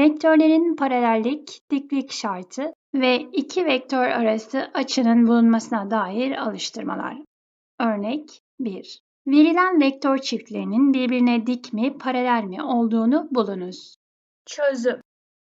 Vektörlerin paralellik, diklik şartı ve iki vektör arası açının bulunmasına dair alıştırmalar. Örnek 1. Verilen vektör çiftlerinin birbirine dik mi, paralel mi olduğunu bulunuz. Çözüm.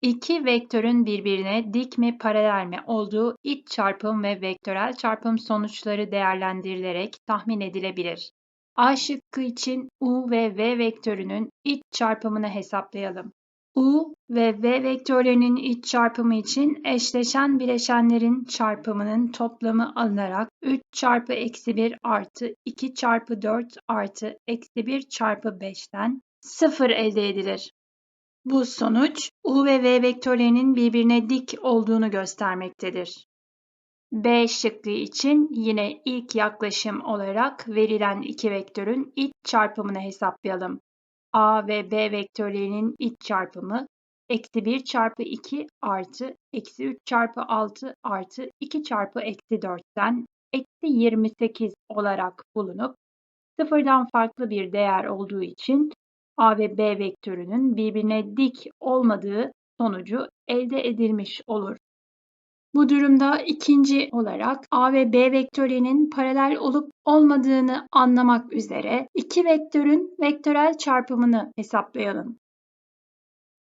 İki vektörün birbirine dik mi, paralel mi olduğu iç çarpım ve vektörel çarpım sonuçları değerlendirilerek tahmin edilebilir. A şıkkı için U ve V vektörünün iç çarpımını hesaplayalım. U ve V vektörlerinin iç çarpımı için eşleşen bileşenlerin çarpımının toplamı alınarak 3 çarpı eksi 1 artı 2 çarpı 4 artı eksi 1 çarpı 5'ten 0 elde edilir. Bu sonuç U ve V vektörlerinin birbirine dik olduğunu göstermektedir. B şıkkı için yine ilk yaklaşım olarak verilen iki vektörün iç çarpımını hesaplayalım. A ve B vektörlerinin iç çarpımı eksi 1 çarpı 2 artı eksi 3 çarpı 6 artı 2 çarpı eksi 4'ten eksi 28 olarak bulunup sıfırdan farklı bir değer olduğu için A ve B vektörünün birbirine dik olmadığı sonucu elde edilmiş olur. Bu durumda ikinci olarak A ve B vektörlerinin paralel olup olmadığını anlamak üzere iki vektörün vektörel çarpımını hesaplayalım.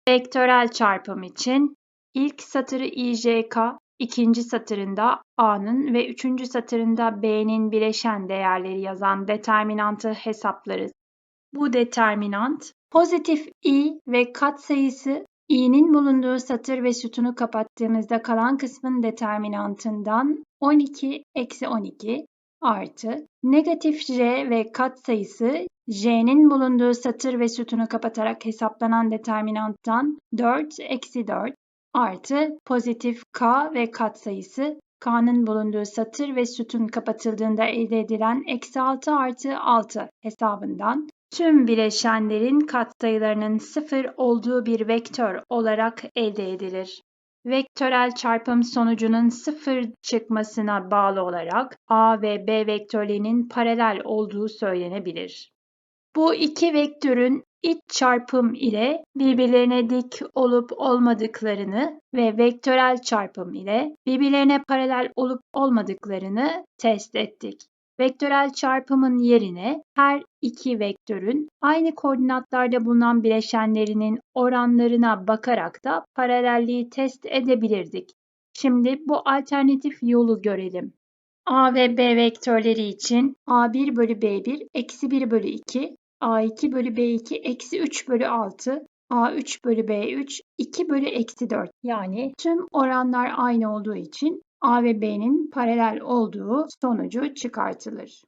Vektörel çarpım için ilk satırı IJK, ikinci satırında A'nın ve üçüncü satırında B'nin bileşen değerleri yazan determinantı hesaplarız. Bu determinant pozitif i ve katsayısı i'nin bulunduğu satır ve sütunu kapattığımızda kalan kısmın determinantından 12 eksi 12 artı negatif j ve katsayısı j'nin bulunduğu satır ve sütunu kapatarak hesaplanan determinanttan 4 eksi 4 artı pozitif k ve katsayısı k'nın bulunduğu satır ve sütun kapatıldığında elde edilen eksi 6 artı 6 hesabından tüm bileşenlerin katsayılarının sıfır olduğu bir vektör olarak elde edilir. Vektörel çarpım sonucunun sıfır çıkmasına bağlı olarak A ve B vektörlerinin paralel olduğu söylenebilir. Bu iki vektörün iç çarpım ile birbirlerine dik olup olmadıklarını ve vektörel çarpım ile birbirlerine paralel olup olmadıklarını test ettik. Vektörel çarpımın yerine her iki vektörün aynı koordinatlarda bulunan bileşenlerinin oranlarına bakarak da paralelliği test edebilirdik. Şimdi bu alternatif yolu görelim. A ve B vektörleri için A1 bölü B1 eksi 1 bölü 2, A2 bölü B2 eksi 3 bölü 6, A3 bölü B3 2 bölü eksi 4. Yani tüm oranlar aynı olduğu için A ve B'nin paralel olduğu sonucu çıkartılır.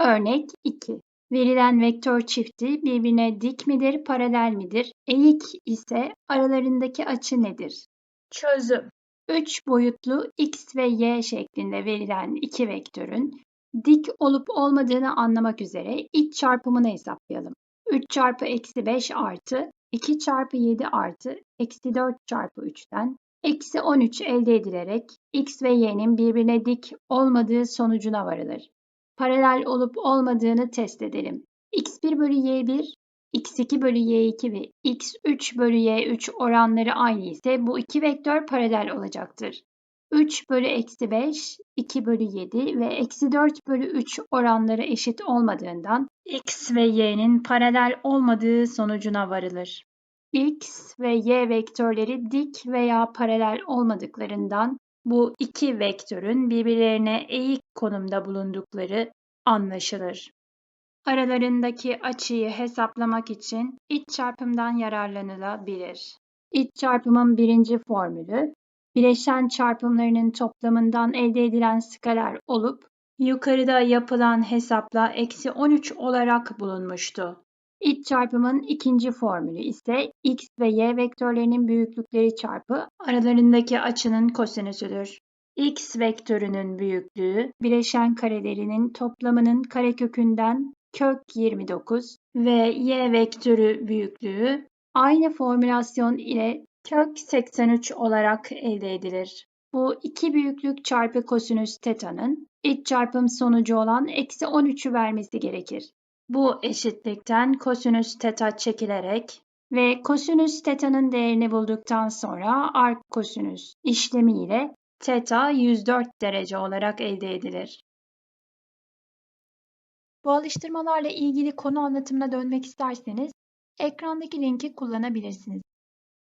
Örnek 2. Verilen vektör çifti birbirine dik midir, paralel midir? Eğik ise aralarındaki açı nedir? Çözüm. 3 boyutlu x ve y şeklinde verilen iki vektörün dik olup olmadığını anlamak üzere iç çarpımını hesaplayalım. 3 çarpı eksi 5 artı 2 çarpı 7 artı eksi 4 çarpı 3'ten Eksi 13 elde edilerek x ve y'nin birbirine dik olmadığı sonucuna varılır. Paralel olup olmadığını test edelim. x1 bölü y1, x2 bölü y2 ve x3 bölü y3 oranları aynı ise bu iki vektör paralel olacaktır. 3 bölü eksi 5, 2 bölü 7 ve eksi 4 bölü 3 oranları eşit olmadığından x ve y'nin paralel olmadığı sonucuna varılır x ve y vektörleri dik veya paralel olmadıklarından bu iki vektörün birbirlerine eğik konumda bulundukları anlaşılır. Aralarındaki açıyı hesaplamak için iç çarpımdan yararlanılabilir. İç çarpımın birinci formülü, bileşen çarpımlarının toplamından elde edilen skaler olup, yukarıda yapılan hesapla eksi 13 olarak bulunmuştu. İç çarpımın ikinci formülü ise x ve y vektörlerinin büyüklükleri çarpı aralarındaki açının kosinüsüdür. x vektörünün büyüklüğü bileşen karelerinin toplamının karekökünden kök 29 ve y vektörü büyüklüğü aynı formülasyon ile kök 83 olarak elde edilir. Bu iki büyüklük çarpı kosinüs teta'nın iç çarpım sonucu olan eksi 13'ü vermesi gerekir. Bu eşitlikten kosinüs teta çekilerek ve kosinüs teta'nın değerini bulduktan sonra arc kosinüs işlemi ile teta 104 derece olarak elde edilir. Bu alıştırmalarla ilgili konu anlatımına dönmek isterseniz ekrandaki linki kullanabilirsiniz.